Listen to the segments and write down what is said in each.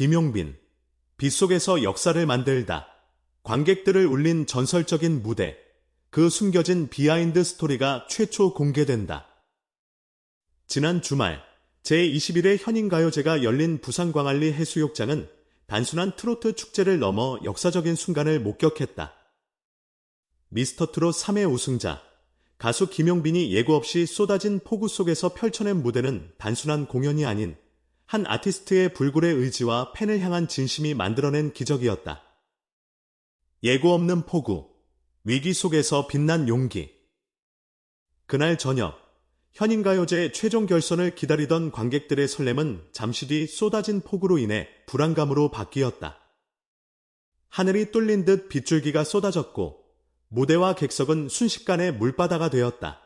김용빈, 빗속에서 역사를 만들다. 관객들을 울린 전설적인 무대. 그 숨겨진 비하인드 스토리가 최초 공개된다. 지난 주말 제21회 현인가요제가 열린 부산 광안리 해수욕장은 단순한 트로트 축제를 넘어 역사적인 순간을 목격했다. 미스터 트롯 3회 우승자, 가수 김용빈이 예고 없이 쏟아진 폭우 속에서 펼쳐낸 무대는 단순한 공연이 아닌 한 아티스트의 불굴의 의지와 팬을 향한 진심이 만들어낸 기적이었다. 예고 없는 폭우, 위기 속에서 빛난 용기. 그날 저녁, 현인가요제 최종 결선을 기다리던 관객들의 설렘은 잠시 뒤 쏟아진 폭우로 인해 불안감으로 바뀌었다. 하늘이 뚫린 듯 빗줄기가 쏟아졌고 무대와 객석은 순식간에 물바다가 되었다.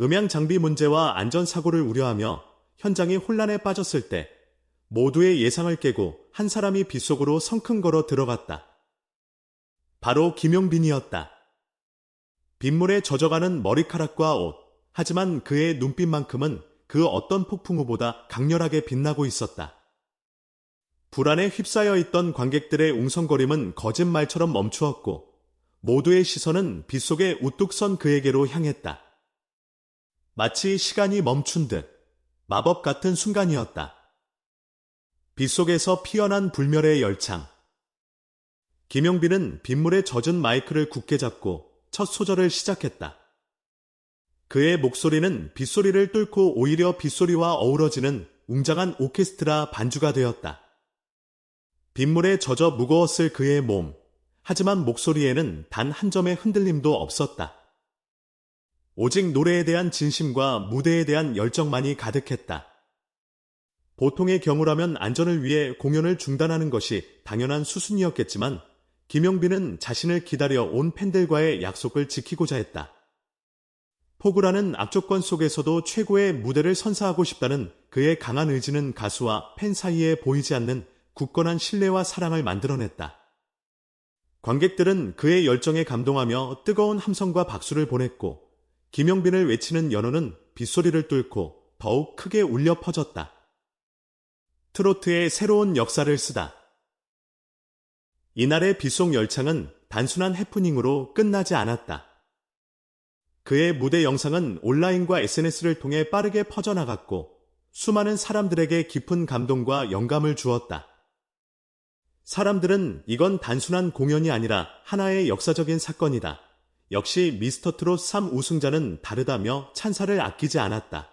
음향 장비 문제와 안전사고를 우려하며 현장이 혼란에 빠졌을 때 모두의 예상을 깨고 한 사람이 빗속으로 성큰걸어 들어갔다. 바로 김용빈이었다. 빗물에 젖어가는 머리카락과 옷, 하지만 그의 눈빛만큼은 그 어떤 폭풍우보다 강렬하게 빛나고 있었다. 불안에 휩싸여 있던 관객들의 웅성거림은 거짓말처럼 멈추었고 모두의 시선은 빗속에 우뚝 선 그에게로 향했다. 마치 시간이 멈춘 듯 마법 같은 순간이었다. 빗속에서 피어난 불멸의 열창. 김용빈은 빗물에 젖은 마이크를 굳게 잡고 첫 소절을 시작했다. 그의 목소리는 빗소리를 뚫고 오히려 빗소리와 어우러지는 웅장한 오케스트라 반주가 되었다. 빗물에 젖어 무거웠을 그의 몸. 하지만 목소리에는 단 한 점의 흔들림도 없었다. 오직 노래에 대한 진심과 무대에 대한 열정만이 가득했다. 보통의 경우라면 안전을 위해 공연을 중단하는 것이 당연한 수순이었겠지만 김용빈은 자신을 기다려 온 팬들과의 약속을 지키고자 했다. 포구라는 악조건 속에서도 최고의 무대를 선사하고 싶다는 그의 강한 의지는 가수와 팬 사이에 보이지 않는 굳건한 신뢰와 사랑을 만들어냈다. 관객들은 그의 열정에 감동하며 뜨거운 함성과 박수를 보냈고 김용빈을 외치는 연호는 빗소리를 뚫고 더욱 크게 울려 퍼졌다. 트로트의 새로운 역사를 쓰다. 이날의 빗속 열창은 단순한 해프닝으로 끝나지 않았다. 그의 무대 영상은 온라인과 SNS를 통해 빠르게 퍼져나갔고 수많은 사람들에게 깊은 감동과 영감을 주었다. 사람들은 이건 단순한 공연이 아니라 하나의 역사적인 사건이다. 역시 미스터 트롯 3 우승자는 다르다며 찬사를 아끼지 않았다.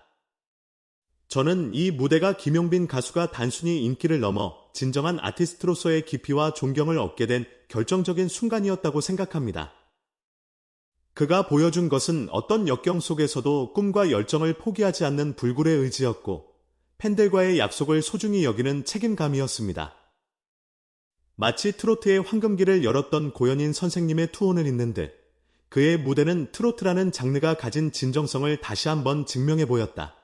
저는 이 무대가 김용빈 가수가 단순히 인기를 넘어 진정한 아티스트로서의 깊이와 존경을 얻게 된 결정적인 순간이었다고 생각합니다. 그가 보여준 것은 어떤 역경 속에서도 꿈과 열정을 포기하지 않는 불굴의 의지였고 팬들과의 약속을 소중히 여기는 책임감이었습니다. 마치 트로트의 황금기를 열었던 고현인 선생님의 투혼을 잇는 듯 그의 무대는 트로트라는 장르가 가진 진정성을 다시 한번 증명해 보였다.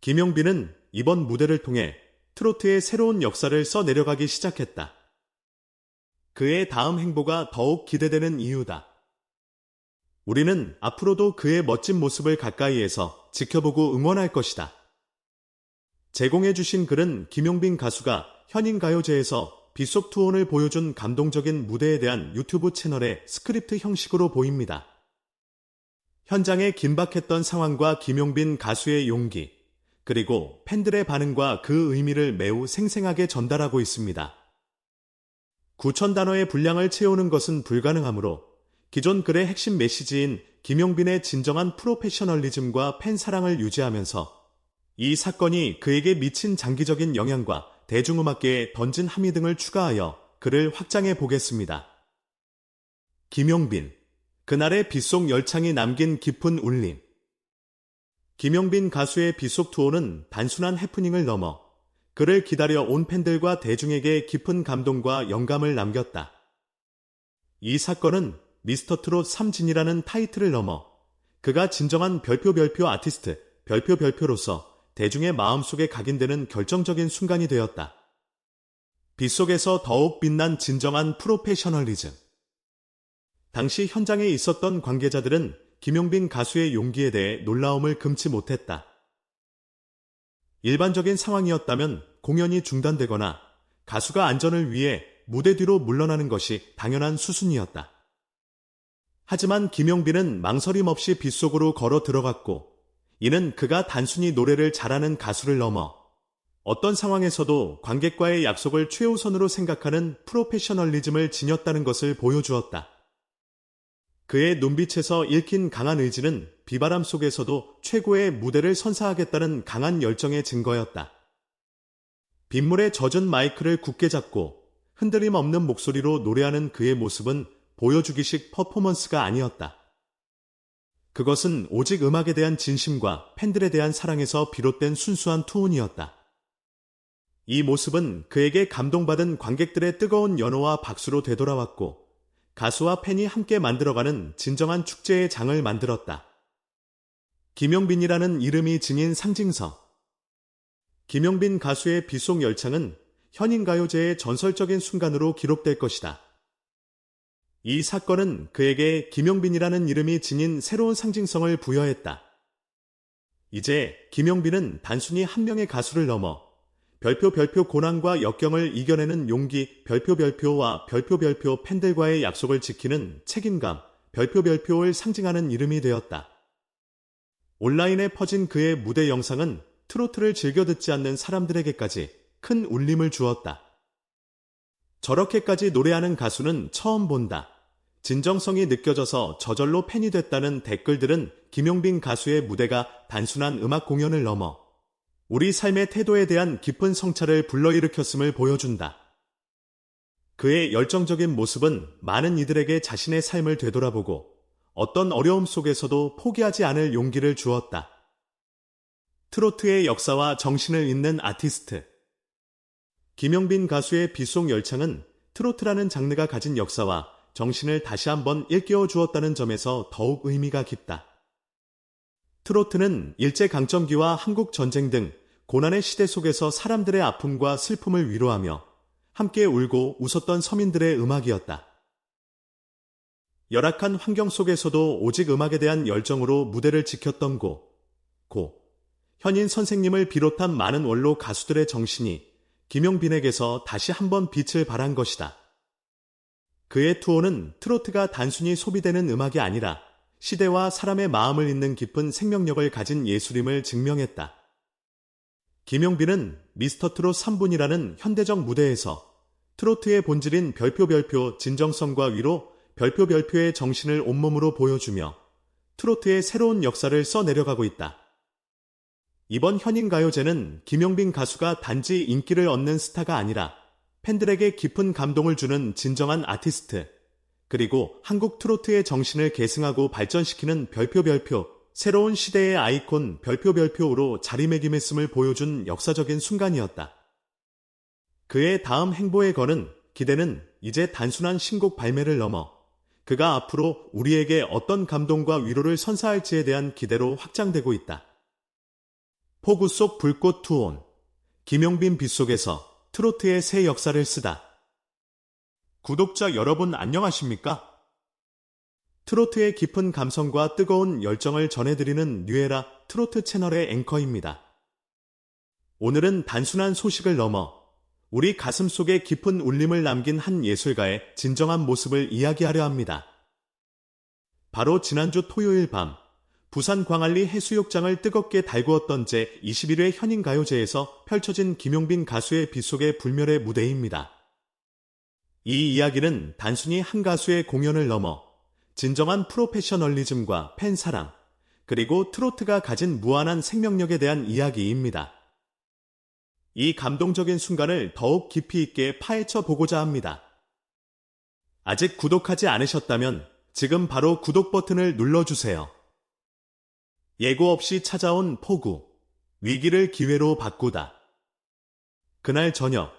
김용빈은 이번 무대를 통해 트로트의 새로운 역사를 써 내려가기 시작했다. 그의 다음 행보가 더욱 기대되는 이유다. 우리는 앞으로도 그의 멋진 모습을 가까이에서 지켜보고 응원할 것이다. 제공해주신 글은 김용빈 가수가 현인가요제에서 빗속 투혼을 보여준 감동적인 무대에 대한 유튜브 채널의 스크립트 형식으로 보입니다. 현장에 긴박했던 상황과 김용빈 가수의 용기, 그리고 팬들의 반응과 그 의미를 매우 생생하게 전달하고 있습니다. 9천 단어의 분량을 채우는 것은 불가능하므로 기존 글의 핵심 메시지인 김용빈의 진정한 프로페셔널리즘과 팬 사랑을 유지하면서 이 사건이 그에게 미친 장기적인 영향과 대중음악계에 던진 함의 등을 추가하여 글을 확장해 보겠습니다. 김용빈, 그날의 빗속 열창이 남긴 깊은 울림. 김용빈 가수의 빗속 투어는 단순한 해프닝을 넘어 그를 기다려 온 팬들과 대중에게 깊은 감동과 영감을 남겼다. 이 사건은 미스터 트롯 3진이라는 타이틀을 넘어 그가 진정한 별표 별표 아티스트 별표 별표로서 대중의 마음속에 각인되는 결정적인 순간이 되었다. 빗속에서 더욱 빛난 진정한 프로페셔널리즘. 당시 현장에 있었던 관계자들은 김용빈 가수의 용기에 대해 놀라움을 금치 못했다. 일반적인 상황이었다면 공연이 중단되거나 가수가 안전을 위해 무대 뒤로 물러나는 것이 당연한 수순이었다. 하지만 김용빈은 망설임 없이 빗속으로 걸어 들어갔고 이는 그가 단순히 노래를 잘하는 가수를 넘어 어떤 상황에서도 관객과의 약속을 최우선으로 생각하는 프로페셔널리즘을 지녔다는 것을 보여주었다. 그의 눈빛에서 읽힌 강한 의지는 비바람 속에서도 최고의 무대를 선사하겠다는 강한 열정의 증거였다. 빗물에 젖은 마이크를 굳게 잡고 흔들림 없는 목소리로 노래하는 그의 모습은 보여주기식 퍼포먼스가 아니었다. 그것은 오직 음악에 대한 진심과 팬들에 대한 사랑에서 비롯된 순수한 투혼이었다. 이 모습은 그에게 감동받은 관객들의 뜨거운 연호와 박수로 되돌아왔고 가수와 팬이 함께 만들어가는 진정한 축제의 장을 만들었다. 김용빈이라는 이름이 지닌 상징서. 김용빈 가수의 빗속 열창은 현인 가요제의 전설적인 순간으로 기록될 것이다. 이 사건은 그에게 김용빈이라는 이름이 지닌 새로운 상징성을 부여했다. 이제 김용빈은 단순히 한 명의 가수를 넘어 별표 별표 고난과 역경을 이겨내는 용기 별표 별표와 별표 별표 팬들과의 약속을 지키는 책임감 별표 별표를 상징하는 이름이 되었다. 온라인에 퍼진 그의 무대 영상은 트로트를 즐겨 듣지 않는 사람들에게까지 큰 울림을 주었다. 저렇게까지 노래하는 가수는 처음 본다. 진정성이 느껴져서 저절로 팬이 됐다는 댓글들은 김용빈 가수의 무대가 단순한 음악 공연을 넘어 우리 삶의 태도에 대한 깊은 성찰을 불러일으켰음을 보여준다. 그의 열정적인 모습은 많은 이들에게 자신의 삶을 되돌아보고 어떤 어려움 속에서도 포기하지 않을 용기를 주었다. 트로트의 역사와 정신을 잇는 아티스트. 김영빈 가수의 빗속 열창은 트로트라는 장르가 가진 역사와 정신을 다시 한번 일깨워 주었다는 점에서 더욱 의미가 깊다. 트로트는 일제강점기와 한국전쟁 등 고난의 시대 속에서 사람들의 아픔과 슬픔을 위로하며 함께 울고 웃었던 서민들의 음악이었다. 열악한 환경 속에서도 오직 음악에 대한 열정으로 무대를 지켰던 고, 고, 현인 선생님을 비롯한 많은 원로 가수들의 정신이 김용빈에게서 다시 한번 빛을 발한 것이다. 그의 투어는 트로트가 단순히 소비되는 음악이 아니라 시대와 사람의 마음을 잇는 깊은 생명력을 가진 예술임을 증명했다. 김용빈은 미스터 트롯 3분이라는 현대적 무대에서 트로트의 본질인 별표 별표 진정성과 위로 별표 별표의 정신을 온몸으로 보여주며 트로트의 새로운 역사를 써내려가고 있다. 이번 현인 가요제는 김용빈 가수가 단지 인기를 얻는 스타가 아니라 팬들에게 깊은 감동을 주는 진정한 아티스트, 그리고 한국 트로트의 정신을 계승하고 발전시키는 별표 별표, 새로운 시대의 아이콘 별표 별표로 자리매김했음을 보여준 역사적인 순간이었다. 그의 다음 행보에 거는 기대는 이제 단순한 신곡 발매를 넘어 그가 앞으로 우리에게 어떤 감동과 위로를 선사할지에 대한 기대로 확장되고 있다. 포구 속 불꽃 투혼 김용빈 빗속에서 트로트의 새 역사를 쓰다. 구독자 여러분 안녕하십니까? 트로트의 깊은 감성과 뜨거운 열정을 전해드리는 뉴에라 트로트 채널의 앵커입니다. 오늘은 단순한 소식을 넘어 우리 가슴 속에 깊은 울림을 남긴 한 예술가의 진정한 모습을 이야기하려 합니다. 바로 지난주 토요일 밤 부산 광안리 해수욕장을 뜨겁게 달구었던 제21회 현인가요제에서 펼쳐진 김용빈 가수의 빗속의 불멸의 무대입니다. 이 이야기는 단순히 한 가수의 공연을 넘어 진정한 프로페셔널리즘과 팬 사랑, 그리고 트로트가 가진 무한한 생명력에 대한 이야기입니다. 이 감동적인 순간을 더욱 깊이 있게 파헤쳐 보고자 합니다. 아직 구독하지 않으셨다면 지금 바로 구독 버튼을 눌러주세요. 예고 없이 찾아온 폭우, 위기를 기회로 바꾸다. 그날 저녁,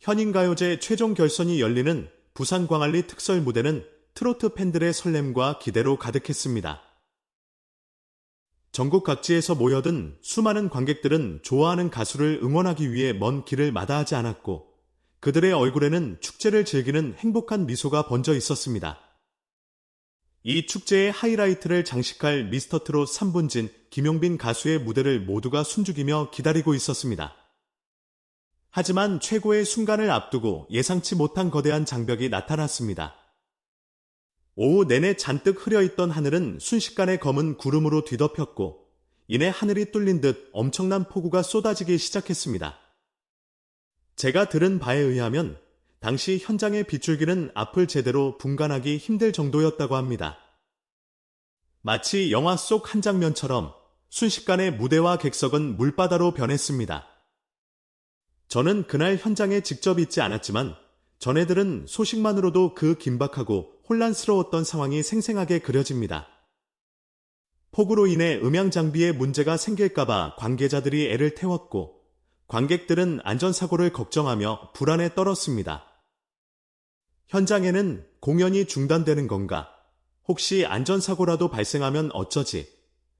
현인가요제 최종 결선이 열리는 부산 광안리 특설 무대는 트로트 팬들의 설렘과 기대로 가득했습니다. 전국 각지에서 모여든 수많은 관객들은 좋아하는 가수를 응원하기 위해 먼 길을 마다하지 않았고 그들의 얼굴에는 축제를 즐기는 행복한 미소가 번져 있었습니다. 이 축제의 하이라이트를 장식할 미스터 트롯 3분진 김용빈 가수의 무대를 모두가 숨죽이며 기다리고 있었습니다. 하지만 최고의 순간을 앞두고 예상치 못한 거대한 장벽이 나타났습니다. 오후 내내 잔뜩 흐려있던 하늘은 순식간에 검은 구름으로 뒤덮였고 이내 하늘이 뚫린 듯 엄청난 폭우가 쏟아지기 시작했습니다. 제가 들은 바에 의하면 당시 현장의 빗줄기는 앞을 제대로 분간하기 힘들 정도였다고 합니다. 마치 영화 속 한 장면처럼 순식간에 무대와 객석은 물바다로 변했습니다. 저는 그날 현장에 직접 있지 않았지만 전해들은 소식만으로도 그 긴박하고 혼란스러웠던 상황이 생생하게 그려집니다. 폭우로 인해 음향 장비에 문제가 생길까봐 관계자들이 애를 태웠고 관객들은 안전사고를 걱정하며 불안에 떨었습니다. 현장에는 공연이 중단되는 건가? 혹시 안전사고라도 발생하면 어쩌지?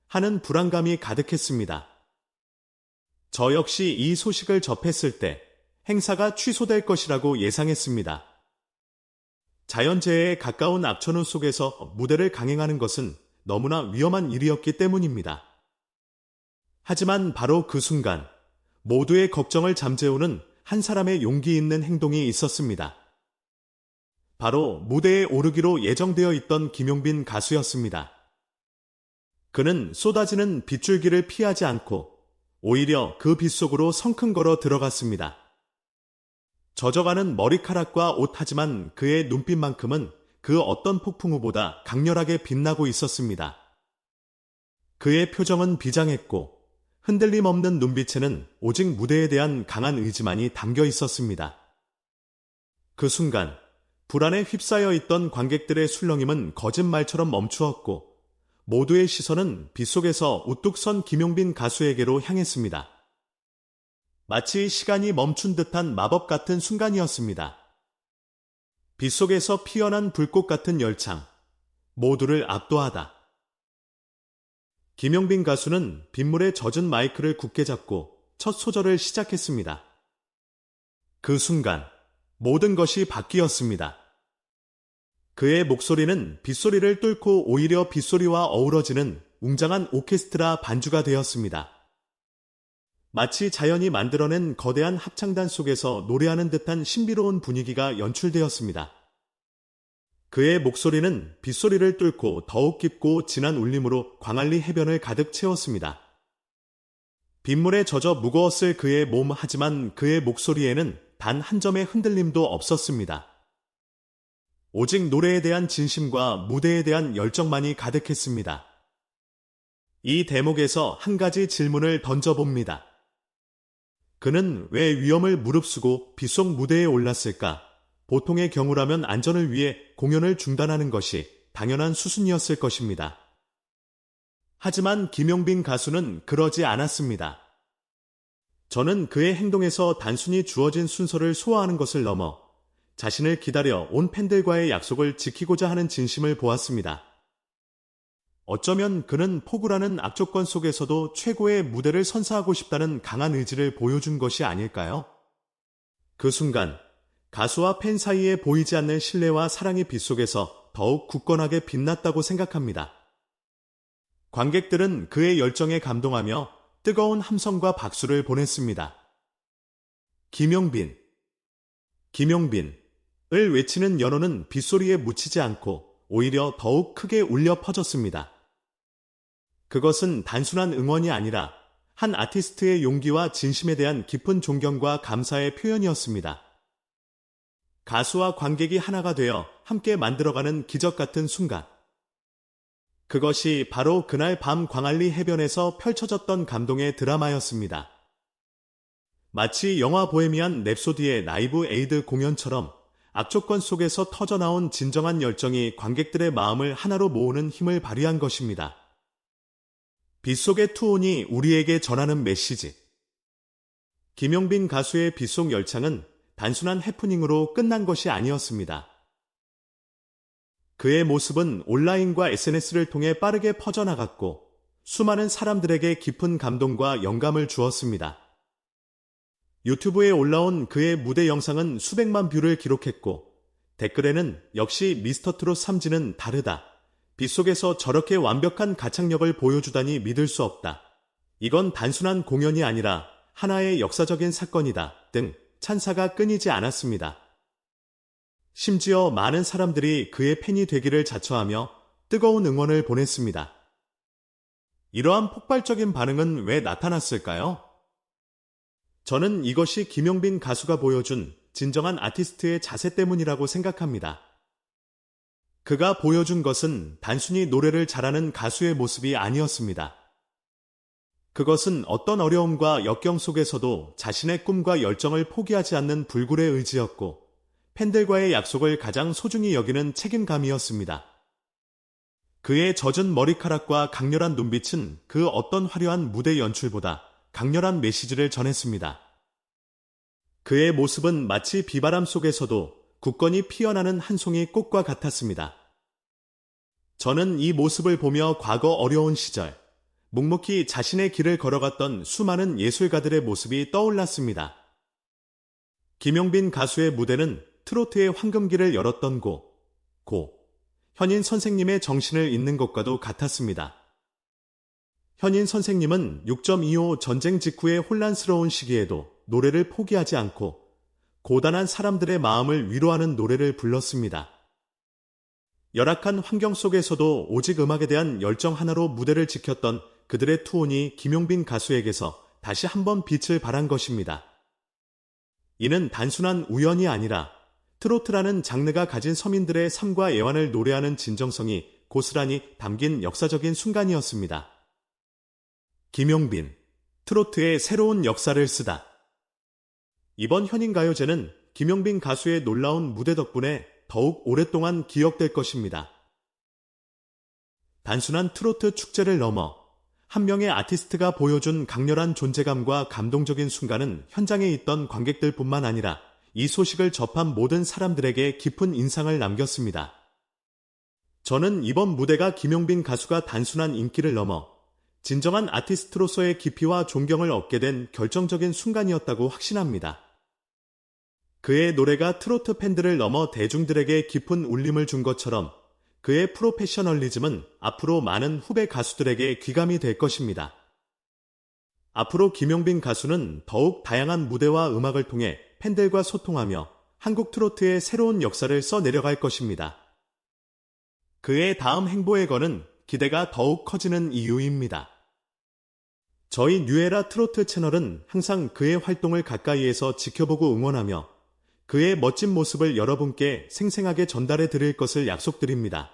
하는 불안감이 가득했습니다. 저 역시 이 소식을 접했을 때 행사가 취소될 것이라고 예상했습니다. 자연재해에 가까운 악천후 속에서 무대를 강행하는 것은 너무나 위험한 일이었기 때문입니다. 하지만 바로 그 순간 모두의 걱정을 잠재우는 한 사람의 용기 있는 행동이 있었습니다. 바로 무대에 오르기로 예정되어 있던 김용빈 가수였습니다. 그는 쏟아지는 빗줄기를 피하지 않고 오히려 그 빗속으로 성큰걸어 들어갔습니다. 젖어가는 머리카락과 옷 하지만 그의 눈빛만큼은 그 어떤 폭풍우보다 강렬하게 빛나고 있었습니다. 그의 표정은 비장했고 흔들림 없는 눈빛에는 오직 무대에 대한 강한 의지만이 담겨 있었습니다. 그 순간 불안에 휩싸여 있던 관객들의 술렁임은 거짓말처럼 멈추었고 모두의 시선은 빗속에서 우뚝 선 김용빈 가수에게로 향했습니다. 마치 시간이 멈춘 듯한 마법 같은 순간이었습니다. 빗속에서 피어난 불꽃 같은 열창, 모두를 압도하다. 김용빈 가수는 빗물에 젖은 마이크를 굳게 잡고 첫 소절을 시작했습니다. 그 순간 모든 것이 바뀌었습니다. 그의 목소리는 빗소리를 뚫고 오히려 빗소리와 어우러지는 웅장한 오케스트라 반주가 되었습니다. 마치 자연이 만들어낸 거대한 합창단 속에서 노래하는 듯한 신비로운 분위기가 연출되었습니다. 그의 목소리는 빗소리를 뚫고 더욱 깊고 진한 울림으로 광안리 해변을 가득 채웠습니다. 빗물에 젖어 무거웠을 그의 몸 하지만 그의 목소리에는 단 한 점의 흔들림도 없었습니다. 오직 노래에 대한 진심과 무대에 대한 열정만이 가득했습니다. 이 대목에서 한 가지 질문을 던져봅니다. 그는 왜 위험을 무릅쓰고 빗속 무대에 올랐을까? 보통의 경우라면 안전을 위해 공연을 중단하는 것이 당연한 수순이었을 것입니다. 하지만 김용빈 가수는 그러지 않았습니다. 저는 그의 행동에서 단순히 주어진 순서를 소화하는 것을 넘어 자신을 기다려 온 팬들과의 약속을 지키고자 하는 진심을 보았습니다. 어쩌면 그는 포구라는 악조건 속에서도 최고의 무대를 선사하고 싶다는 강한 의지를 보여준 것이 아닐까요? 그 순간 가수와 팬 사이에 보이지 않는 신뢰와 사랑의 빛 속에서 더욱 굳건하게 빛났다고 생각합니다. 관객들은 그의 열정에 감동하며 뜨거운 함성과 박수를 보냈습니다. 김용빈 김용빈 을 외치는 연호는 빗소리에 묻히지 않고 오히려 더욱 크게 울려 퍼졌습니다. 그것은 단순한 응원이 아니라 한 아티스트의 용기와 진심에 대한 깊은 존경과 감사의 표현이었습니다. 가수와 관객이 하나가 되어 함께 만들어가는 기적 같은 순간. 그것이 바로 그날 밤 광안리 해변에서 펼쳐졌던 감동의 드라마였습니다. 마치 영화 보헤미안 랩소디의 라이브 에이드 공연처럼 악조건 속에서 터져나온 진정한 열정이 관객들의 마음을 하나로 모으는 힘을 발휘한 것입니다. 빗속의 투혼이 우리에게 전하는 메시지. 김용빈 가수의 빗속 열창은 단순한 해프닝으로 끝난 것이 아니었습니다. 그의 모습은 온라인과 SNS를 통해 빠르게 퍼져나갔고 수많은 사람들에게 깊은 감동과 영감을 주었습니다. 유튜브에 올라온 그의 무대 영상은 수백만 뷰를 기록했고 댓글에는 역시 미스터 트롯 3지는 다르다. 빗속에서 저렇게 완벽한 가창력을 보여주다니 믿을 수 없다. 이건 단순한 공연이 아니라 하나의 역사적인 사건이다. 등 찬사가 끊이지 않았습니다. 심지어 많은 사람들이 그의 팬이 되기를 자처하며 뜨거운 응원을 보냈습니다. 이러한 폭발적인 반응은 왜 나타났을까요? 저는 이것이 김용빈 가수가 보여준 진정한 아티스트의 자세 때문이라고 생각합니다. 그가 보여준 것은 단순히 노래를 잘하는 가수의 모습이 아니었습니다. 그것은 어떤 어려움과 역경 속에서도 자신의 꿈과 열정을 포기하지 않는 불굴의 의지였고, 팬들과의 약속을 가장 소중히 여기는 책임감이었습니다. 그의 젖은 머리카락과 강렬한 눈빛은 그 어떤 화려한 무대 연출보다 강렬한 메시지를 전했습니다. 그의 모습은 마치 비바람 속에서도 굳건히 피어나는 한 송이 꽃과 같았습니다. 저는 이 모습을 보며 과거 어려운 시절, 묵묵히 자신의 길을 걸어갔던 수많은 예술가들의 모습이 떠올랐습니다. 김용빈 가수의 무대는 트로트의 황금기를 열었던 고, 고, 현인 선생님의 정신을 잇는 것과도 같았습니다. 현인 선생님은 6.25 전쟁 직후의 혼란스러운 시기에도 노래를 포기하지 않고 고단한 사람들의 마음을 위로하는 노래를 불렀습니다. 열악한 환경 속에서도 오직 음악에 대한 열정 하나로 무대를 지켰던 그들의 투혼이 김용빈 가수에게서 다시 한번 빛을 발한 것입니다. 이는 단순한 우연이 아니라 트로트라는 장르가 가진 서민들의 삶과 애환을 노래하는 진정성이 고스란히 담긴 역사적인 순간이었습니다. 김용빈, 트로트의 새로운 역사를 쓰다. 이번 현인가요제는 김용빈 가수의 놀라운 무대 덕분에 더욱 오랫동안 기억될 것입니다. 단순한 트로트 축제를 넘어 한 명의 아티스트가 보여준 강렬한 존재감과 감동적인 순간은 현장에 있던 관객들뿐만 아니라 이 소식을 접한 모든 사람들에게 깊은 인상을 남겼습니다. 저는 이번 무대가 김용빈 가수가 단순한 인기를 넘어 진정한 아티스트로서의 깊이와 존경을 얻게 된 결정적인 순간이었다고 확신합니다. 그의 노래가 트로트 팬들을 넘어 대중들에게 깊은 울림을 준 것처럼 그의 프로페셔널리즘은 앞으로 많은 후배 가수들에게 귀감이 될 것입니다. 앞으로 김용빈 가수는 더욱 다양한 무대와 음악을 통해 팬들과 소통하며 한국 트로트의 새로운 역사를 써내려갈 것입니다. 그의 다음 행보의 건은 기대가 더욱 커지는 이유입니다. 저희 뉴에라 트로트 채널은 항상 그의 활동을 가까이에서 지켜보고 응원하며 그의 멋진 모습을 여러분께 생생하게 전달해 드릴 것을 약속드립니다.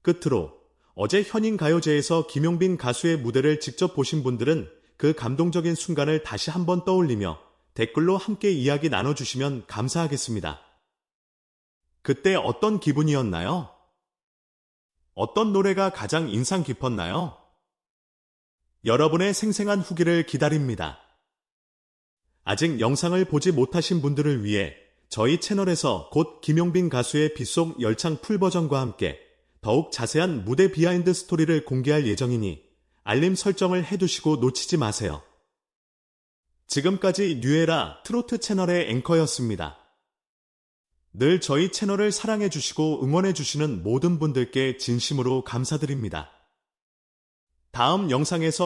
끝으로 어제 현인 가요제에서 김용빈 가수의 무대를 직접 보신 분들은 그 감동적인 순간을 다시 한번 떠올리며 댓글로 함께 이야기 나눠주시면 감사하겠습니다. 그때 어떤 기분이었나요? 어떤 노래가 가장 인상 깊었나요? 여러분의 생생한 후기를 기다립니다. 아직 영상을 보지 못하신 분들을 위해 저희 채널에서 곧 김용빈 가수의 빗속 열창 풀 버전과 함께 더욱 자세한 무대 비하인드 스토리를 공개할 예정이니 알림 설정을 해두시고 놓치지 마세요. 지금까지 뉴에라 트로트 채널의 앵커였습니다. 늘 저희 채널을 사랑해주시고 응원해주시는 모든 분들께 진심으로 감사드립니다. 다음 영상에서